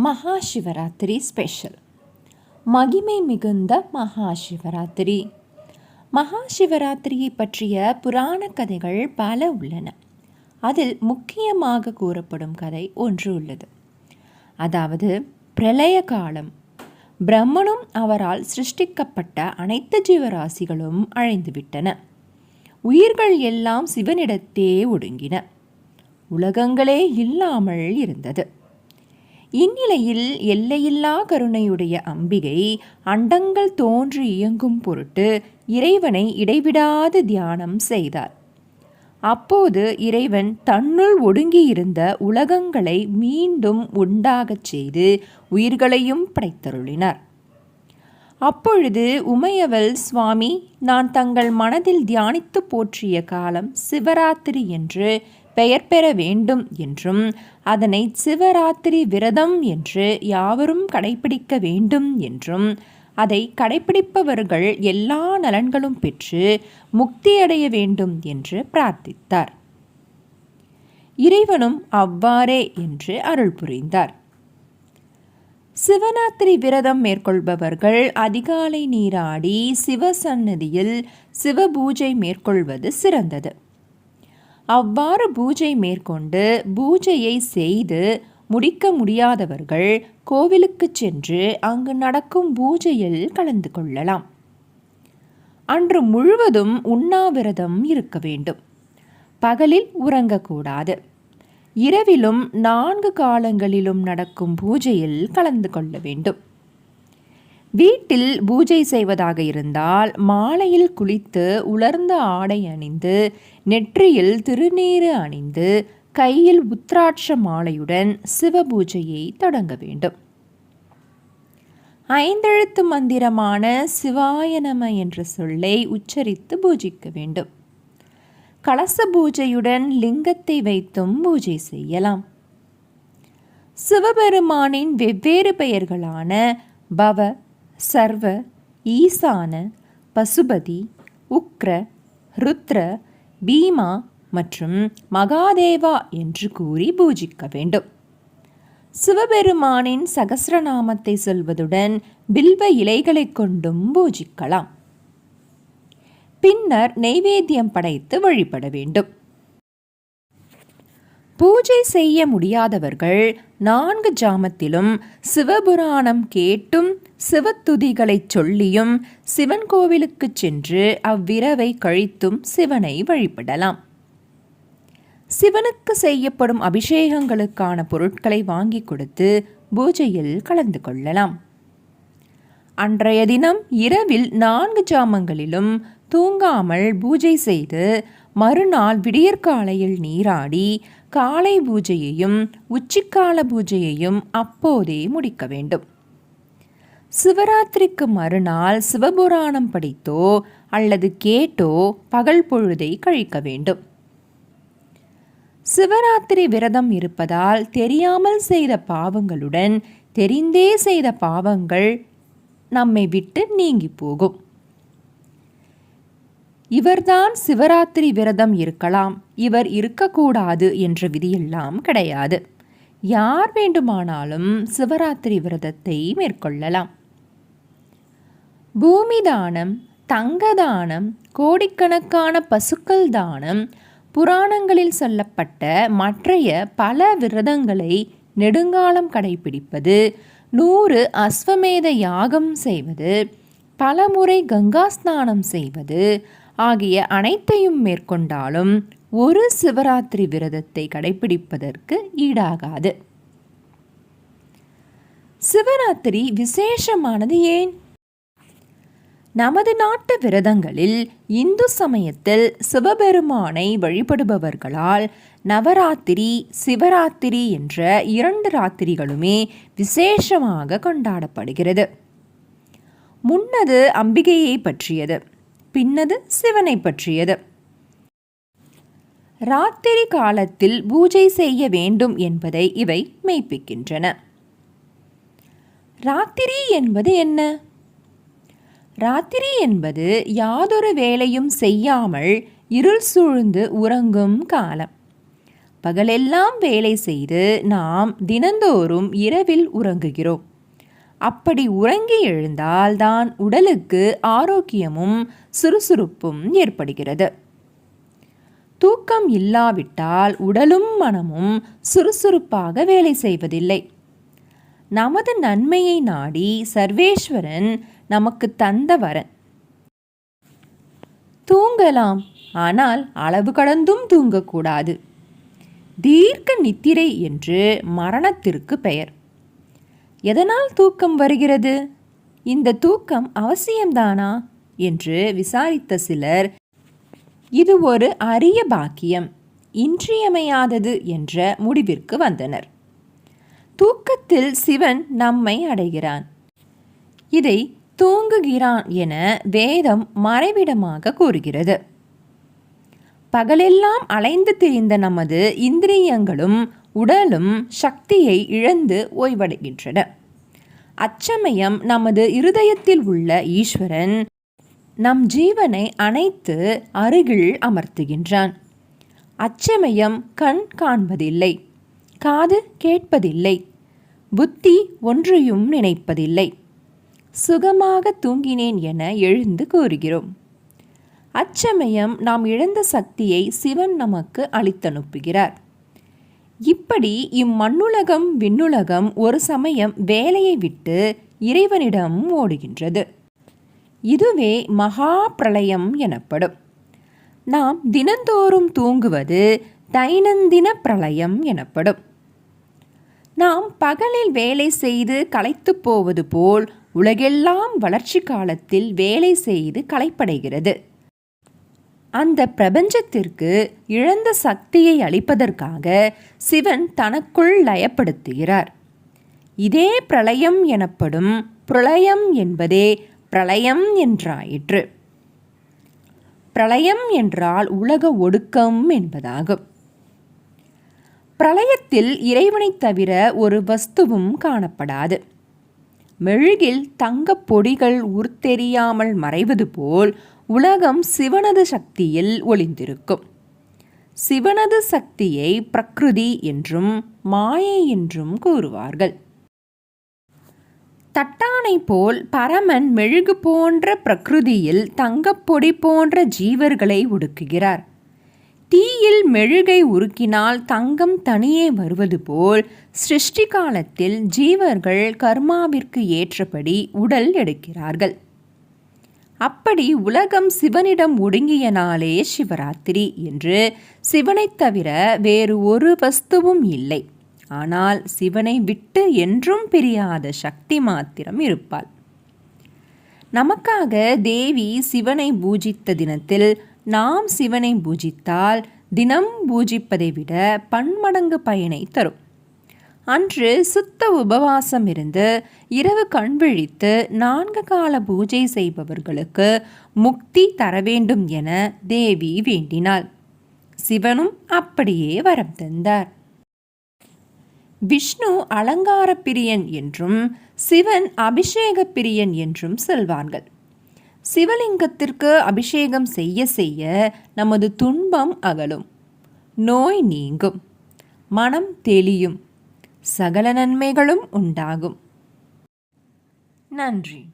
மகா சிவராத்திரி ஸ்பெஷல் மகிமை மிகுந்த மகா சிவராத்திரி மகா சிவராத்திரியை பற்றிய புராண கதைகள் பல உள்ளன. அதில் முக்கியமாக கூறப்படும் கதை ஒன்று உள்ளது. அதாவது பிரளய காலம். பிரம்மனும் அவரால் சிருஷ்டிக்கப்பட்ட அனைத்து ஜீவராசிகளும் அழைந்துவிட்டன. உயிர்கள் எல்லாம் சிவனிடத்தே ஒடுங்கின. உலகங்களே இல்லாமல் இருந்தது. இந்நிலையில் எல்லையில்லா கருணையுடைய அம்பிகை அண்டங்கள் தோன்றி இயங்கும் பொருட்டு இறைவனை இடைவிடாது தியானம் செய்தார். அப்போது இறைவன் தன்னுள் ஒடுங்கியிருந்த உலகங்களை மீண்டும் உண்டாகச் செய்து உயிர்களையும் படைத்தருளினார். அப்பொழுது உமையவள் சுவாமி நான் தங்கள் மனதில் தியானித்து போற்றிய காலம் சிவராத்திரி என்று பெயர் பெற வேண்டும் என்றும் அதனை சிவராத்திரி விரதம் என்று யாவரும் கடைபிடிக்க வேண்டும் என்றும் அதை கடைபிடிப்பவர்கள் எல்லா நலன்களும் பெற்று முக்தியடைய வேண்டும் என்று பிரார்த்தித்தார். இறைவனும் அவ்வாறே என்று அருள் புரிந்தார். சிவராத்திரி விரதம் மேற்கொள்பவர்கள் அதிகாலை நீராடி சிவசன்னதியில் சிவபூஜை மேற்கொள்வது சிறந்தது. அவ்வாறு பூஜை மேற்கொண்டு பூஜையை செய்து முடிக்க முடியாதவர்கள் கோவிலுக்கு சென்று அங்கு நடக்கும் பூஜையில் கலந்து கொள்ளலாம். அன்று முழுவதும் உண்ணாவிரதம் இருக்க வேண்டும். பகலில் உறங்கக்கூடாது. இரவிலும் நான்கு காலங்களிலும் நடக்கும் பூஜையில் கலந்து கொள்ள வேண்டும். வீட்டில் பூஜை செய்வதாக இருந்தால் மாலையில் குளித்து உலர்ந்த ஆடை அணிந்து நெற்றியில் திருநீறு அணிந்து கையில் உத்ராட்ச மாலையுடன் சிவபூஜையை தொடங்க வேண்டும். ஐந்தெழுத்து மந்திரமான சிவாய நம என்ற சொல்லை உச்சரித்து பூஜிக்க வேண்டும். கலச பூஜையுடன் லிங்கத்தை வைத்தும் பூஜை செய்யலாம். சிவபெருமானின் வெவ்வேறு பெயர்களான பவ சர்வ ஈசான பசுபதி உக்ர ருத்ர பீமா மற்றும் மகாதேவா என்று கூறி பூஜிக்க வேண்டும். சிவபெருமானின் சகசிரநாமத்தை சொல்வதுடன் பில்வ இலைகளை கொண்டும் பூஜிக்கலாம். பின்னர் நெய்வேத்தியம் படைத்து வழிபட வேண்டும். பூஜை செய்ய முடியாதவர்கள் நான்கு ஜாமத்திலும் சிவபுராணம் கேட்டும் சிவத்துதிகளைச் சொல்லியும் சிவன் கோவிலுக்குச் சென்று அவ்விரவை கழித்தும் சிவனை வழிபடலாம். சிவனுக்கு செய்யப்படும் அபிஷேகங்களுக்கான பொருட்களை வாங்கி கொடுத்து பூஜையில் கலந்து கொள்ளலாம். அன்றைய தினம் இரவில் நான்கு ஜாமங்களிலும் தூங்காமல் பூஜை செய்து மறுநாள் விடியற்காலையில் நீராடி காலை பூஜையையும் உச்சிக்கால பூஜையையும் அப்போதே முடிக்க வேண்டும். சிவராத்திரிக்கு மறுநாள் சிவபுராணம் படித்தோ அல்லது கேட்டோ பகல் பொழுதை கழிக்க வேண்டும். சிவராத்திரி விரதம் இருப்பதால் தெரியாமல் செய்த பாவங்களுடன் தெரிந்தே செய்த பாவங்கள் நம்மை விட்டு நீங்கி போகும். இவர்தான் சிவராத்திரி விரதம் இருக்கலாம். இவர் இருக்கக்கூடாது என்ற விதியெல்லாம் கிடையாது. யார் வேண்டுமானாலும் சிவராத்திரி விரதத்தை மேற்கொள்ளலாம். பூமி தானம் தங்க தானம் கோடிக்கணக்கான பசுக்கள் தானம் புராணங்களில் சொல்லப்பட்ட மற்றைய பல விரதங்களை நெடுங்காலம் கடைபிடிப்பது நூறு அஸ்வமேத யாகம் செய்வது பலமுறை கங்கா ஸ்நானம் செய்வது ஆகிய அனைத்தையும் மேற்கொண்டாலும் ஒரு சிவராத்திரி விரதத்தை கடைபிடிப்பதற்கு ஈடாகாது. சிவராத்திரி விசேஷமானது ஏன்? நமது நாட்டு விரதங்களில் இந்து சமயத்தில் சிவபெருமானை வழிபடுபவர்களால் நவராத்திரி சிவராத்திரி என்ற இரண்டு ராத்திரிகளுமே விசேஷமாக கொண்டாடப்படுகிறது. முன்னது அம்பிகையை பற்றியது. பின்னது சிவனை பற்றியது. ராத்திரி காலத்தில் பூஜை செய்ய வேண்டும் என்பதை இவை மெய்ப்பிக்கின்றன. ராத்திரி என்பது என்ன? ராத்திரி என்பது யாதொரு வேலையும் செய்யாமல் இருள் சூழ்ந்து உறங்கும் காலம். பகலெல்லாம் வேலை செய்து நாம் தினந்தோறும் இரவில் உறங்குகிறோம். அப்படி உறங்கி எழுந்தால்தான் உடலுக்கு ஆரோக்கியமும் சுறுசுறுப்பும் ஏற்படுகிறது. தூக்கம் இல்லாவிட்டால் உடலும் மனமும் சுறுசுறுப்பாக வேலை செய்வதில்லை. நமது நன்மையை நாடி சர்வேஸ்வரன் நமக்கு தந்த வரன். தூங்கலாம் ஆனால் அளவு கடந்தும் தூங்கக்கூடாது. தீர்க்க நித்திரை என்று மரணத்திற்கு பெயர். எதனால் தூக்கம் வருகிறது? இந்த தூக்கம் அவசியம்தானா? என்று விசாரித்த சிலர் இது ஒரு அரிய பாக்கியம் இன்றியமையாதது என்ற முடிவிற்கு வந்தனர். தூக்கத்தில் சிவன் நம்மை அடைகிறான். இதை தூங்குகிறான் என வேதம் மறைவிடமாக கூறுகிறது. பகலெல்லாம் அலைந்து திரிந்த நமது இந்திரியங்களும் உடலும் சக்தியை இழந்து ஓய்வடைகின்றன. அச்சமயம் நமது இருதயத்தில் உள்ள ஈஸ்வரன் நம் ஜீவனை அணைத்து அருகில் அமர்த்துகின்றான். அச்சமயம் கண் காண்பதில்லை காது கேட்பதில்லை புத்தி ஒன்றையும் நினைப்பதில்லை. சுகமாக தூங்கினேன் என எழுந்து கூறுகிறோம். அச்சமயம் நாம் இழந்த சக்தியை சிவன் நமக்கு அளித்தனுப்புகிறார். இப்படி இம்மண்ணுலகம் விண்ணுலகம் ஒரு சமயம் வேலையை விட்டு இறைவனிடம் ஓடுகின்றது. இதுவே மகா பிரளயம் எனப்படும். நாம் தினந்தோறும் தூங்குவது தைனந்தின பிரளயம் எனப்படும். நாம் பகலில் வேலை செய்து களைத்து போவது போல் உலகெல்லாம் வளர்ச்சி காலத்தில் வேலை செய்து களைப்படைகிறது. அந்த பிரபஞ்சத்திற்கு இழந்த சக்தியை அளிப்பதற்காக சிவன் தனக்குள் லயப்படுத்துகிறார். இதே பிரளயம் எனப்படும் பிரளயம் என்பதே பிரளயம் என்றாயிற்று. பிரளயம் என்றால் உலக ஒடுக்கம் என்பதாகும். பிரளயத்தில் இறைவனைத் தவிர ஒரு வஸ்துவும் காணப்படாது. மெழுகில் தங்கப் பொடிகள் உர்த்தெரியாமல் மறைவது போல் உலகம் சிவனது சக்தியில் ஒளிந்திருக்கும். சிவனது சக்தியை பிரகிருதி என்றும் மாயை என்றும் கூறுவார்கள். தட்டானை போல் பரமன் மெழுகு போன்ற பிரகிருதியில் தங்கப்பொடி போன்ற ஜீவர்களை ஒடுக்குகிறார் தீயில் மெழுகை உருக்கினால் தங்கம் தனியே வருவது போல் சிருஷ்டி காலத்தில் ஜீவர்கள் கர்மாவிற்கு ஏற்றபடி உடல் எடுக்கிறார்கள். அப்படி உலகம் சிவனிடம் ஒடுங்கிய நாளே சிவராத்திரி என்று சிவனைத் தவிர வேறு ஒரு வஸ்துவும் இல்லை. ஆனால் சிவனை விட்டு என்றும் பிரியாத சக்தி மாத்திரம் இருப்பாள். நமக்காக தேவி சிவனை பூஜித்த தினத்தில் நாம் சிவனை பூஜித்தால் தினம் பூஜிப்பதை விட பன்மடங்கு பயனை தரும். அன்று சுத்த உபவாசம் இருந்து இரவு கண் விழித்து நான்கு கால பூஜை செய்பவர்களுக்கு முக்தி தர வேண்டும் என தேவி வேண்டினாள். சிவனும் அப்படியே வரம் தந்தார். விஷ்ணு அலங்கார பிரியன் என்றும் சிவன் அபிஷேக பிரியன் என்றும் சொல்வார்கள். சிவலிங்கத்திற்கு அபிஷேகம் செய்ய செய்ய நமது துன்பம் அகலும். நோய் நீங்கும். மனம் தெளியும். சகல நன்மைகளும் உண்டாகும். நன்றி.